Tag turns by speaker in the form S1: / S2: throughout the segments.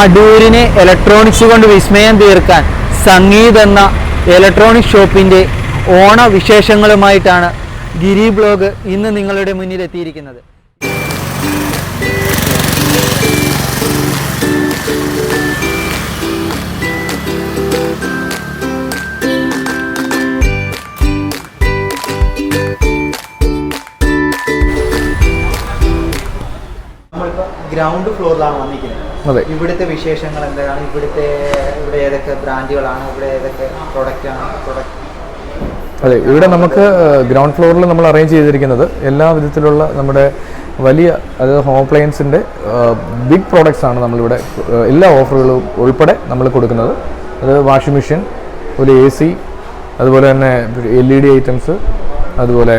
S1: അടൂരിനെ electronics കൊണ്ട് വിസ്മയം തീർക്കാൻ സംഗീത് എന്ന ഇലക്ട്രോണിക് ഷോപ്പിന്റെ ഓണവിശേഷങ്ങളുമായിട്ടാണ് ഗിരി ബ്ലോഗ് ഇന്ന് നിങ്ങളുടെ മുന്നിൽ എത്തിയിരിക്കുന്നത്. ഗ്രൗണ്ട് ഫ്ലോറിലാണ് വന്നിരിക്കുന്നത്.
S2: അതെ.
S1: ഇവിടുത്തെ വിശേഷങ്ങൾ എന്താണ്? ഇവിടുത്തെ ഇവിടെ ഏതൊക്കെ ബ്രാൻഡുകളാണ്? ഇവിടെ ഏതൊക്കെ പ്രൊഡക്റ്റ് ആണ്? പ്രൊഡക്റ്റ്
S2: അതെ ഇവിടെ നമുക്ക് ഗ്രൗണ്ട് ഫ്ലോറിൽ നമ്മൾ അറേഞ്ച് ചെയ്തിരിക്കുന്നത് എല്ലാ വിധത്തിലുള്ള നമ്മുടെ വലിയ അതായത് ഹോം അപ്ലയൻസിന്റെ ബിഗ് പ്രോഡക്റ്റ്സ് ആണ് നമ്മളിവിടെ എല്ലാ ഓഫറുകളും ഉൾപ്പെടെ നമ്മൾ കൊടുക്കുന്നത്. അത് വാഷിംഗ് മെഷീൻ ഒരു എ സി അതുപോലെ തന്നെ എൽ ഇ ഡി ഐറ്റംസ് അതുപോലെ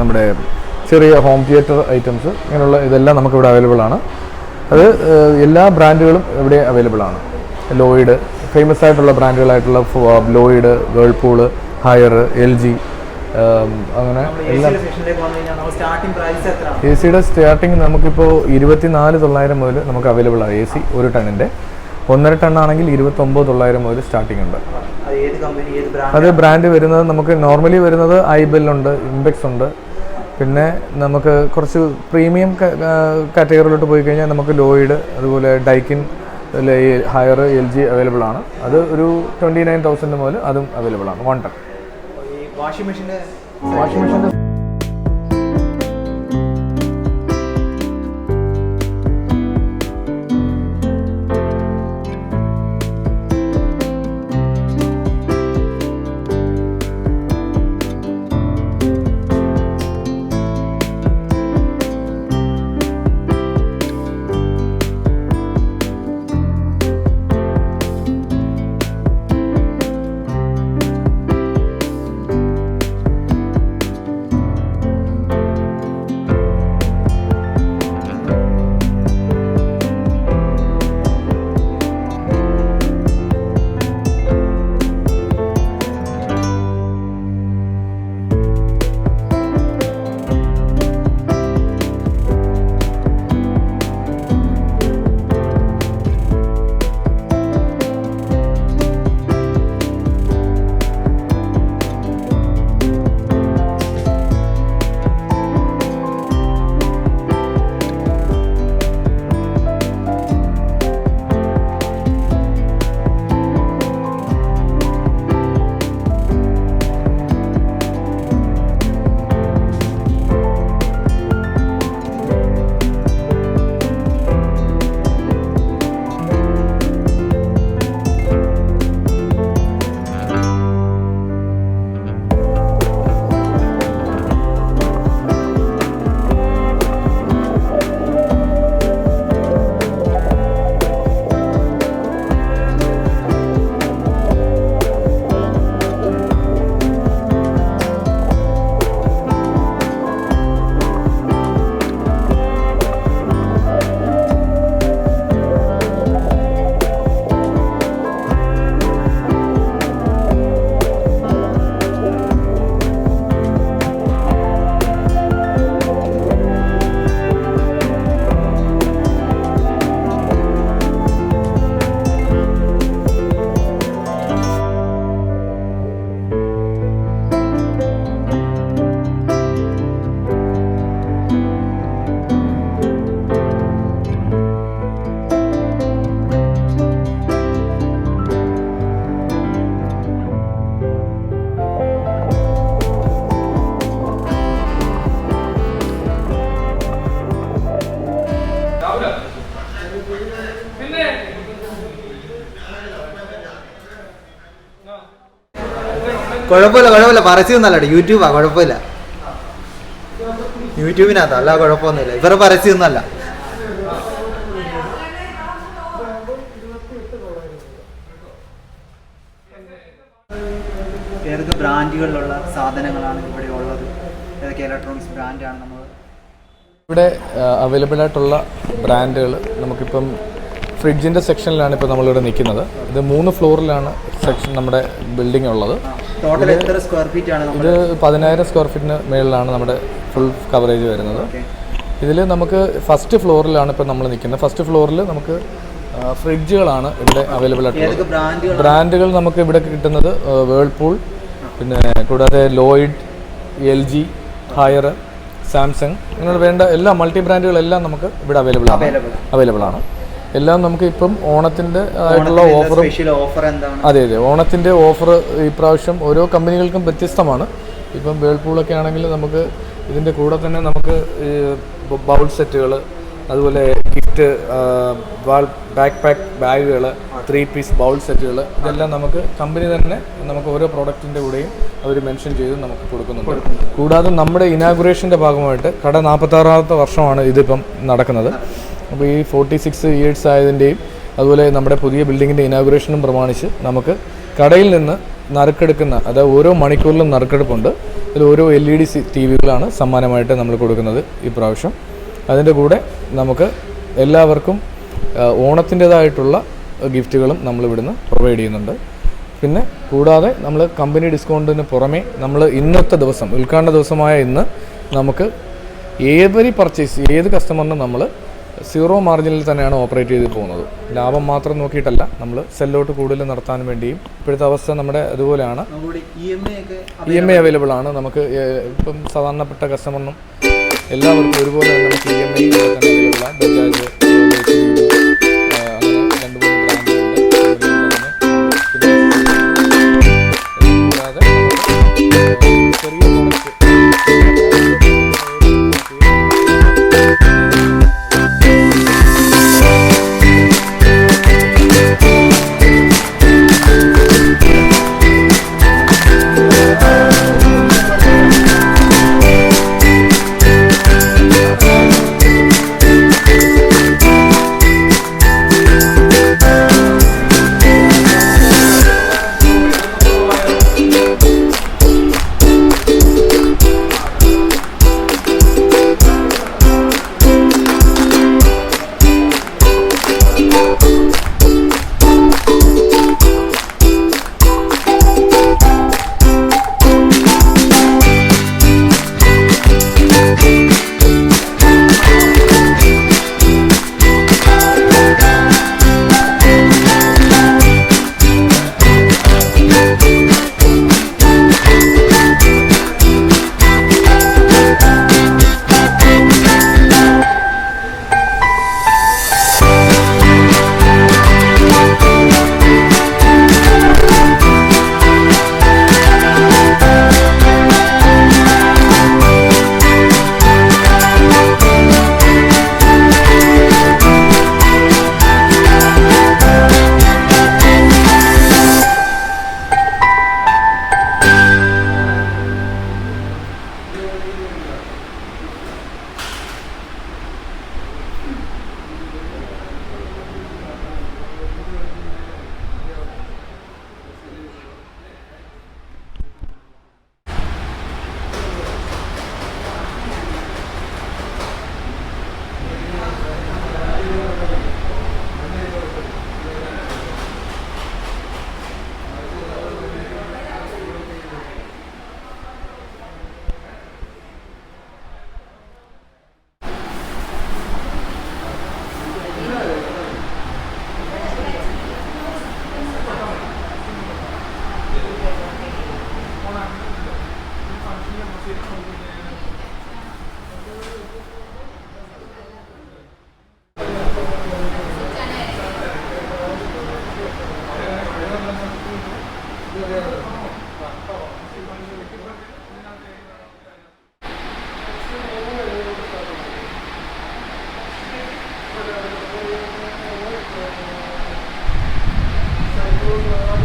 S2: നമ്മുടെ ചെറിയ ഹോം തിയേറ്റർ ഐറ്റംസ് ഇങ്ങനെയുള്ള ഇതെല്ലാം നമുക്കിവിടെ അവൈലബിൾ ആണ്. അത് എല്ലാ ബ്രാൻഡുകളും ഇവിടെ അവൈലബിൾ ആണ്. ലോയിഡ് ഫേമസ് ആയിട്ടുള്ള ബ്രാൻഡുകളായിട്ടുള്ള Lloyd Whirlpool Haier L G അങ്ങനെ എല്ലാം എ സിയുടെ സ്റ്റാർട്ടിങ് നമുക്കിപ്പോൾ ഇരുപത്തിനാല് തൊള്ളായിരം മുതൽ നമുക്ക് അവൈലബിൾ ആണ് എ സി ഒരു ടണ്ണിന്റെ ഒന്നര ടൺ ആണെങ്കിൽ ഇരുപത്തൊമ്പത് തൊള്ളായിരം മുതൽ സ്റ്റാർട്ടിംഗ് ഉണ്ട്.
S1: അത് ബ്രാൻഡ്
S2: വരുന്നത് നമുക്ക് നോർമലി വരുന്നത് ഐബെൽ ഉണ്ട് ഇംബെക്സ് ഉണ്ട് പിന്നെ നമുക്ക് കുറച്ച് പ്രീമിയം കാറ്റഗറിയിലോട്ട് പോയി കഴിഞ്ഞാൽ നമുക്ക് ലോയിഡ് അതുപോലെ Daikin Haier L G available ആണ്. അത് ഒരു ട്വന്റി നയൻ തൗസൻഡ് മുതൽ അതും അവൈലബിൾ ആണ്. വൺ ടൺ
S1: വാഷിംഗ് മെഷീന്റെ
S2: വാഷിംഗ് മെഷീന്റെ
S1: കുഴപ്പമില്ല കുഴപ്പമില്ല. പരസ്യമൊന്നല്ല യൂട്യൂബാ കുഴപ്പമില്ല. യൂട്യൂബിനകത്താ അല്ല കുഴപ്പമൊന്നുമില്ല. ഇവരെ പരസ്യം ഒന്നല്ല ഏതൊക്കെ ബ്രാൻഡുകളിലുള്ള സാധനങ്ങളാണ് ഇവിടെ ഉള്ളത്? ഏതൊക്കെ ഇലക്ട്രോണിക്സ് ബ്രാൻഡാണ് നമ്മൾ
S2: ഇവിടെ അവൈലബിൾ ആയിട്ടുള്ള ബ്രാൻഡുകൾ നമുക്കിപ്പം ഫ്രിഡ്ജിന്റെ സെക്ഷനിലാണ് ഇപ്പോൾ നമ്മളിവിടെ നിൽക്കുന്നത്. ഇത് മൂന്ന് ഫ്ലോറിലാണ് സെക്ഷൻ നമ്മുടെ ബിൽഡിംഗ് ഉള്ളത്.
S1: ടോട്ടൽ എത്ര സ്ക്വയർ ഫീറ്റ് ആണ്
S2: ഇത് പതിനായിരം സ്ക്വയർ ഫീറ്റിന് മേളിലാണ് നമ്മുടെ ഫുൾ കവറേജ് വരുന്നത്. ഇതിൽ നമുക്ക് ഫസ്റ്റ് ഫ്ലോറിലാണ് ഇപ്പോൾ നമ്മൾ നിൽക്കുന്നത് ഫസ്റ്റ് ഫ്ലോറിൽ നമുക്ക് ഫ്രിഡ്ജുകളാണ് ഇവിടെ അവൈലബിൾ ആയിട്ടുള്ളത്.
S1: ബ്രാൻഡുകൾ
S2: നമുക്ക് ഇവിടെ കിട്ടുന്നത് വേൾപൂൾ പിന്നെ കൂടാതെ Lloyd L G Haier Samsung ഇങ്ങനെ വേണ്ട എല്ലാ മൾട്ടി ബ്രാൻഡുകളെല്ലാം നമുക്ക് ഇവിടെ അവൈലബിൾ ആണ്.
S1: അവൈലബിൾ
S2: ആണ്. എല്ലാം നമുക്ക് ഇപ്പം ഓണത്തിന്റെ ആയിട്ടുള്ള ഓഫറും
S1: ഓഫർ എന്താണ്?
S2: അതെ അതെ. ഓണത്തിന്റെ ഓഫർ ഇപ്രാവശ്യം ഓരോ കമ്പനികൾക്കും വ്യത്യസ്തമാണ്. ഇപ്പം വേൾപൂളൊക്കെ ആണെങ്കിൽ നമുക്ക് ഇതിന്റെ കൂടെ തന്നെ നമുക്ക് ബൗൾ സെറ്റുകൾ അതുപോലെ ഗിഫ്റ്റ് വാൾ ബാക്ക് പാക്ക് ബാഗുകൾ ത്രീ പീസ് ബൗൾ സെറ്റുകൾ ഇതെല്ലാം നമുക്ക് കമ്പനി തന്നെ നമുക്ക് ഓരോ പ്രോഡക്റ്റിന്റെ കൂടെയും അവർ മെൻഷൻ ചെയ്ത് നമുക്ക് കൊടുക്കുന്നുണ്ട്. കൂടാതെ നമ്മുടെ ഇനാഗുറേഷന്റെ ഭാഗമായിട്ട് കട നാൽപ്പത്താറാമത്തെ വർഷമാണ് ഇതിപ്പം നടക്കുന്നത്. അപ്പോൾ ഈ ഫോർട്ടി സിക്സ് ഇയേഴ്സ് ആയതിന്റെയും അതുപോലെ നമ്മുടെ പുതിയ ബിൽഡിങ്ങിന്റെ ഇനാഗുറേഷനും പ്രമാണിച്ച് നമുക്ക് കടയിൽ നിന്ന് നറുക്കെടുക്കുന്ന അതായത് ഓരോ മണിക്കൂറിലും നറുക്കെടുപ്പുണ്ട്. അതിൽ ഓരോ L E D C T വികളാണ് സമ്മാനമായിട്ട് നമ്മൾ കൊടുക്കുന്നത് ഈ പ്രാവശ്യം. അതിന്റെ കൂടെ നമുക്ക് എല്ലാവർക്കും ഓണത്തിന്റേതായിട്ടുള്ള ഗിഫ്റ്റുകളും നമ്മൾ ഇവിടുന്ന് പ്രൊവൈഡ് ചെയ്യുന്നുണ്ട്. പിന്നെ കൂടാതെ നമ്മൾ കമ്പനി ഡിസ്കൗണ്ടിന് പുറമെ നമ്മൾ ഇന്നത്തെ ദിവസം ഉദ്ഘാടന ദിവസമായ ഇന്ന് നമുക്ക് ഏവരി പർച്ചേസ് ഏത് കസ്റ്റമറിനും നമ്മൾ സീറോ മാർജിനിൽ തന്നെയാണ് ഓപ്പറേറ്റ് ചെയ്ത് പോകുന്നത്. ലാഭം മാത്രം നോക്കിയിട്ടല്ല നമ്മൾ സെല്ലോട്ട് കൂടുതൽ നടത്താൻ വേണ്ടിയും ഇപ്പോഴത്തെ അവസ്ഥ നമ്മുടെ അതുപോലെയാണ്
S1: ഇ എം ഐ
S2: അവൈലബിൾ ആണ്. നമുക്ക് ഇപ്പം സാധാരണപ്പെട്ട കസ്റ്റമറിനും എല്ലാവർക്കും ഒരുപോലെ തന്നെ നമുക്ക് ഇ എം ഐ അവൈലബിൾ ആണ്. Bajaj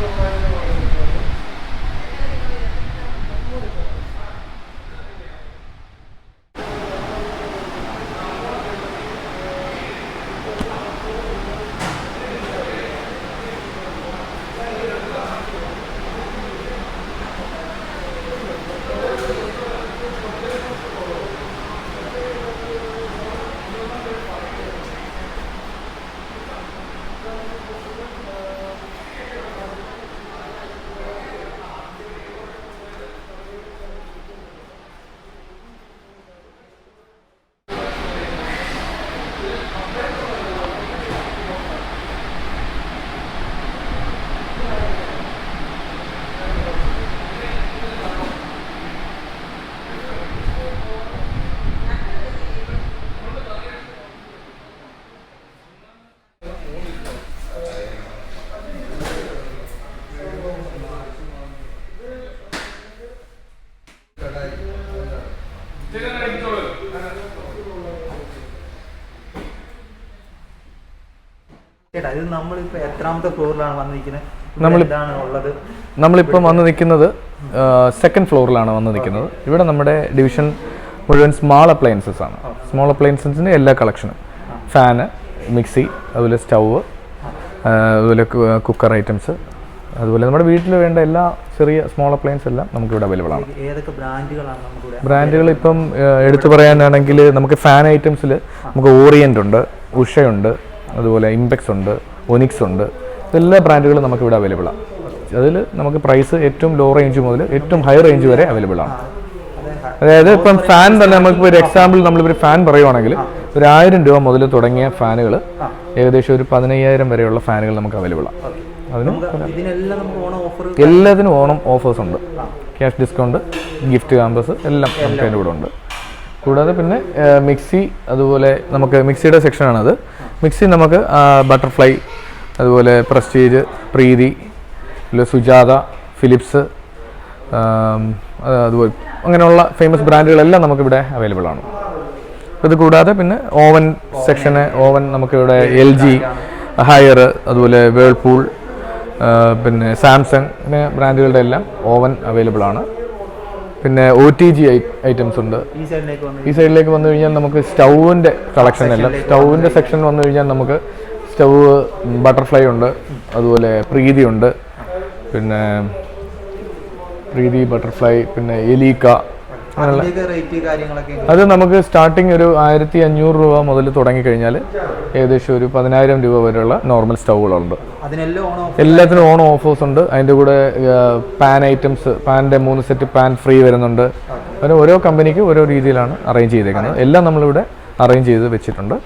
S1: Thank you. നമ്മളിപ്പോ എത്രാമത്തെ ഫ്ലോറിലാണ് വന്നിരിക്കുന്നത്? എന്താണ് ഉള്ളത്?
S2: നമ്മളിപ്പം വന്ന് നിൽക്കുന്നത് സെക്കൻഡ് ഫ്ലോറിലാണ് വന്ന് നിൽക്കുന്നത്. ഇവിടെ നമ്മുടെ ഡിവിഷൻ മുഴുവൻ സ്മാൾ അപ്ലയൻസസ് ആണ്. സ്മോൾ അപ്ലയൻസസിന്റെ എല്ലാ കളക്ഷനും ഫാന് മിക്സി അതുപോലെ സ്റ്റൗ അതുപോലെ കുക്കർ ഐറ്റംസ് അതുപോലെ നമ്മുടെ വീട്ടിൽ വേണ്ട എല്ലാ ചെറിയ സ്മോൾ അപ്ലയൻസ് എല്ലാം നമുക്ക് ഇവിടെ അവൈലബിൾ ആണ്. ബ്രാൻഡുകൾ ഇപ്പം എടുത്തു പറയാനാണെങ്കിൽ നമുക്ക് ഫാൻ ഐറ്റംസിൽ നമുക്ക് ഓറിയന്റ് ഉണ്ട് ഉഷയുണ്ട് അതുപോലെ ഇമ്പെക്സ് ഉണ്ട് ഒനിക്സ് ഉണ്ട്. എല്ലാ ബ്രാൻഡുകളും നമുക്ക് ഇവിടെ അവൈലബിൾ ആണ് അതിൽ നമുക്ക് പ്രൈസ് ഏറ്റവും ലോ റേഞ്ച് മുതൽ ഏറ്റവും ഹൈ റേഞ്ച് വരെ അവൈലബിൾ ആണ്. അതായത് ഇപ്പം ഫാൻ തന്നെ നമുക്ക് ഒരു എക്സാമ്പിൾ നമ്മളിപ്പോൾ ഫാൻ പറയുവാണെങ്കിൽ ഒരു ആയിരം രൂപ മുതൽ തുടങ്ങിയ ഫാനുകൾ ഏകദേശം ഒരു പതിനയ്യായിരം വരെയുള്ള ഫാനുകൾ നമുക്ക് അവൈലബിൾ ആണ് അതിന് എല്ലാത്തിനും ഓണം ഓഫേഴ്സ് ഉണ്ട്. ക്യാഷ് ഡിസ്കൗണ്ട് ഗിഫ്റ്റ് ക്യാമ്പസ് എല്ലാം. നമുക്ക് അതിന്റെ കൂടെ ഉണ്ട്. കൂടാതെ പിന്നെ മിക്സി അതുപോലെ നമുക്ക് മിക്സിയുടെ സെക്ഷനാണത്. മിക്സി നമുക്ക് ബട്ടർഫ്ലൈ അതുപോലെ പ്രസ്റ്റീജ് പ്രീതി സുജാത ഫിലിപ്സ് അതുപോലെ അങ്ങനെയുള്ള ഫേമസ് ബ്രാൻഡുകളെല്ലാം നമുക്കിവിടെ അവൈലബിൾ ആണ്. ഇത് കൂടാതെ പിന്നെ ഓവൻ സെക്ഷന് ഓവൻ നമുക്കിവിടെ എൽ ജി ഹയർ അതുപോലെ വേൾപൂൾ പിന്നെ സാംസങ് ബ്രാൻഡുകളുടെ എല്ലാം ഓവൻ അവൈലബിൾ ആണ്. പിന്നെ ഒ ടി ജി ഐറ്റംസ് ഉണ്ട്.
S1: ഈ സൈഡിലേക്ക് വന്ന്
S2: കഴിഞ്ഞാൽ നമുക്ക് സ്റ്റൗവിന്റെ കളക്ഷൻ അല്ല. സ്റ്റൗവിന്റെ സെക്ഷൻ വന്നു കഴിഞ്ഞാൽ നമുക്ക് സ്റ്റൗ ബട്ടർഫ്ലൈ ഉണ്ട്. അതുപോലെ പ്രീതി ഉണ്ട്. പിന്നെ പ്രീതി ബട്ടർഫ്ലൈ പിന്നെ എലീക്ക അത് നമുക്ക് സ്റ്റാർട്ടിങ് ഒരു ആയിരത്തി അഞ്ഞൂറ് രൂപ മുതൽ തുടങ്ങിക്കഴിഞ്ഞാൽ ഏകദേശം ഒരു പതിനായിരം രൂപ വരെയുള്ള നോർമൽ സ്റ്റൗകളുണ്ട് എല്ലാത്തിനും ഓൺ ഓഫേഴ്സ് ഉണ്ട്. അതിന്റെ കൂടെ പാൻ ഐറ്റംസ് പാന്റെ മൂന്ന് സെറ്റ് പാൻ ഫ്രീ വരുന്നുണ്ട്. അങ്ങനെ ഓരോ കമ്പനിക്ക് ഓരോ രീതിയിലാണ് അറേഞ്ച് ചെയ്തേക്കുന്നത്. എല്ലാം നമ്മളിവിടെ അറേഞ്ച് ചെയ്ത് വെച്ചിട്ടുണ്ട്.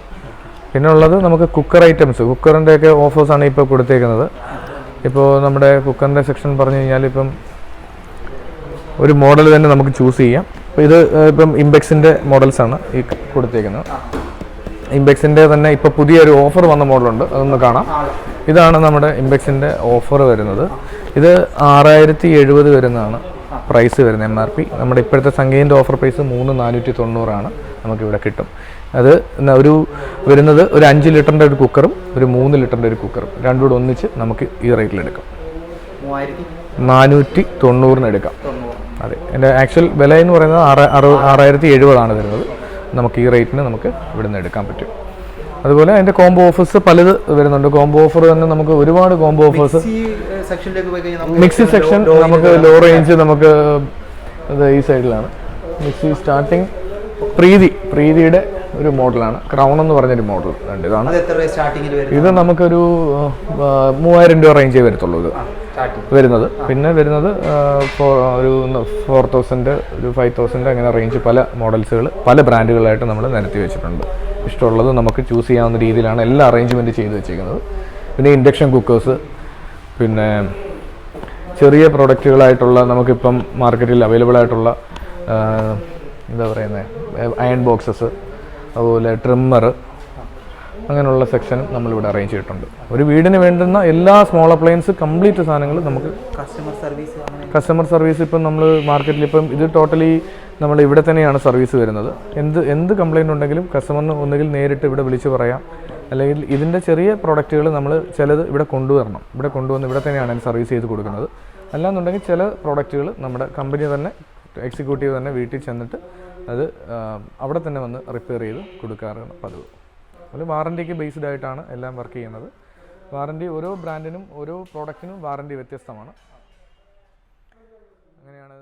S2: പിന്നെ ഉള്ളത് നമുക്ക് കുക്കർ ഐറ്റംസ് കുക്കറിന്റെ ഒക്കെ ഓഫേഴ്സാണ് ഇപ്പോൾ കൊടുത്തേക്കുന്നത്. ഇപ്പോൾ നമ്മുടെ കുക്കറിന്റെ സെക്ഷൻ പറഞ്ഞു കഴിഞ്ഞാൽ ഇപ്പം ഒരു മോഡൽ തന്നെ നമുക്ക് ചൂസ് ചെയ്യാം. ഇത് ഇപ്പം ഇപ്പം ഇംബെക്സിന്റെ ആണ് ഈ കൊടുത്തേക്കുന്നത്. ഇംബെക്സിന്റെ തന്നെ ഇപ്പോൾ പുതിയൊരു ഓഫർ വന്ന മോഡലുണ്ട് അതൊന്ന് കാണാം. ഇതാണ് നമ്മുടെ ഇംബെക്സിന്റെ ഓഫർ വരുന്നത്. ഇത് ആറായിരത്തി എഴുപത് വരുന്നതാണ് പ്രൈസ് വരുന്നത് എം ആർ പി നമ്മുടെ ഇപ്പോഴത്തെ സംഖ്യേന്റെ ഓഫർ പ്രൈസ് മൂന്ന് നാനൂറ്റി തൊണ്ണൂറാണ് നമുക്കിവിടെ കിട്ടും. അത് ഒരു വരുന്നത് ഒരു അഞ്ച് ലിറ്ററിന്റെ ഒരു കുക്കറും ഒരു മൂന്ന് ലിറ്ററിന്റെ ഒരു കുക്കറും രണ്ടും കൂടെ ഒന്നിച്ച് നമുക്ക് ഈ
S1: മൂവായിരത്തി?
S2: നാനൂറ്റി തൊണ്ണൂറിന് എടുക്കാം. അതെ. എന്റെ ആക്ച്വൽ വില എന്ന് പറയുന്നത് ആറ് അറു ആറായിരത്തി എഴുപതാണ് വരുന്നത് നമുക്ക് ഈ റേറ്റിന് നമുക്ക് ഇവിടെ നിന്ന് എടുക്കാൻ പറ്റും. അതുപോലെ അതിന്റെ കോംബോ ഓഫേഴ്സ് പലത് വരുന്നുണ്ട്. കോംബോ ഓഫർ തന്നെ നമുക്ക് ഒരുപാട് കോംബോ ഓഫേഴ്സ്
S1: മിക്സി
S2: സെക്ഷൻ നമുക്ക് ലോ റേഞ്ച് നമുക്ക് ഈ സൈഡിലാണ് മിക്സി സ്റ്റാർട്ടിങ് പ്രീതി പ്രീതിയുടെ ഒരു മോഡലാണ് ക്രൗൺ എന്ന് പറഞ്ഞൊരു മോഡൽ ഉണ്ട്. ഇതാണ്. ഇത് നമുക്കൊരു മൂവായിരം രൂപ റേഞ്ചേ വരത്തുള്ളൂ ഇത്. വരുന്നത്. പിന്നെ വരുന്നത് ഒരു ഫോർ തൗസൻഡ് ഒരു ഫൈവ് തൗസൻഡ് അങ്ങനെ റേഞ്ച് പല മോഡൽസുകൾ പല ബ്രാൻഡുകളായിട്ട് നമ്മൾ നിരത്തി വെച്ചിട്ടുണ്ട്. ഇഷ്ടമുള്ളത് നമുക്ക് ചൂസ് ചെയ്യാവുന്ന രീതിയിലാണ് എല്ലാ അറേഞ്ച്മെന്റ് ചെയ്ത് വെച്ചിരിക്കുന്നത് പിന്നെ ഇൻഡക്ഷൻ കുക്കേഴ്സ് പിന്നെ ചെറിയ പ്രൊഡക്റ്റുകളായിട്ടുള്ള നമുക്കിപ്പം മാർക്കറ്റിൽ അവൈലബിൾ ആയിട്ടുള്ള എന്താ പറയുന്നത് അയൺ ബോക്സസ് അതുപോലെ ട്രിമ്മർ അങ്ങനെയുള്ള സെക്ഷനും നമ്മളിവിടെ അറേഞ്ച് ചെയ്തിട്ടുണ്ട്. ഒരു വീടിന് വേണ്ടുന്ന എല്ലാ സ്മോൾ അപ്ലയൻസ് കംപ്ലീറ്റ് സാധനങ്ങൾ നമുക്ക്
S1: കസ്റ്റമർ സർവീസ്
S2: കസ്റ്റമർ സർവീസ് ഇപ്പം നമ്മൾ മാർക്കറ്റിൽ ഇപ്പം ഇത് ടോട്ടലി നമ്മൾ ഇവിടെ തന്നെയാണ് സർവീസ് വരുന്നത്. എന്ത് എന്ത് കംപ്ലയിന്റ് ഉണ്ടെങ്കിലും കസ്റ്റമറിന് ഒന്നുകിൽ നേരിട്ട് ഇവിടെ വിളിച്ച് പറയാം. അല്ലെങ്കിൽ ഇതിന്റെ ചെറിയ പ്രോഡക്റ്റുകൾ നമ്മൾ ചിലത് ഇവിടെ കൊണ്ടുവരണം. ഇവിടെ കൊണ്ടുവന്ന് ഇവിടെ തന്നെയാണ് സർവീസ് ചെയ്ത് കൊടുക്കുന്നത്. അല്ലാന്നുണ്ടെങ്കിൽ ചില പ്രോഡക്റ്റുകൾ നമ്മുടെ കമ്പനി തന്നെ എക്സിക്യൂട്ടീവ് തന്നെ വീട്ടിൽ ചെന്നിട്ട് അത് അവിടെ തന്നെ വന്ന് റിപ്പയർ ചെയ്ത് കൊടുക്കാറാണ് പതിവ്. അതുപോലെ വാറന്റിക്ക് ബേസ്ഡ് ആയിട്ടാണ് എല്ലാം വർക്ക് ചെയ്യുന്നത്. വാറന്റി ഓരോ ബ്രാൻഡിനും ഓരോ പ്രോഡക്റ്റിനും വാറന്റി വ്യത്യസ്തമാണ്. അങ്ങനെയാണ്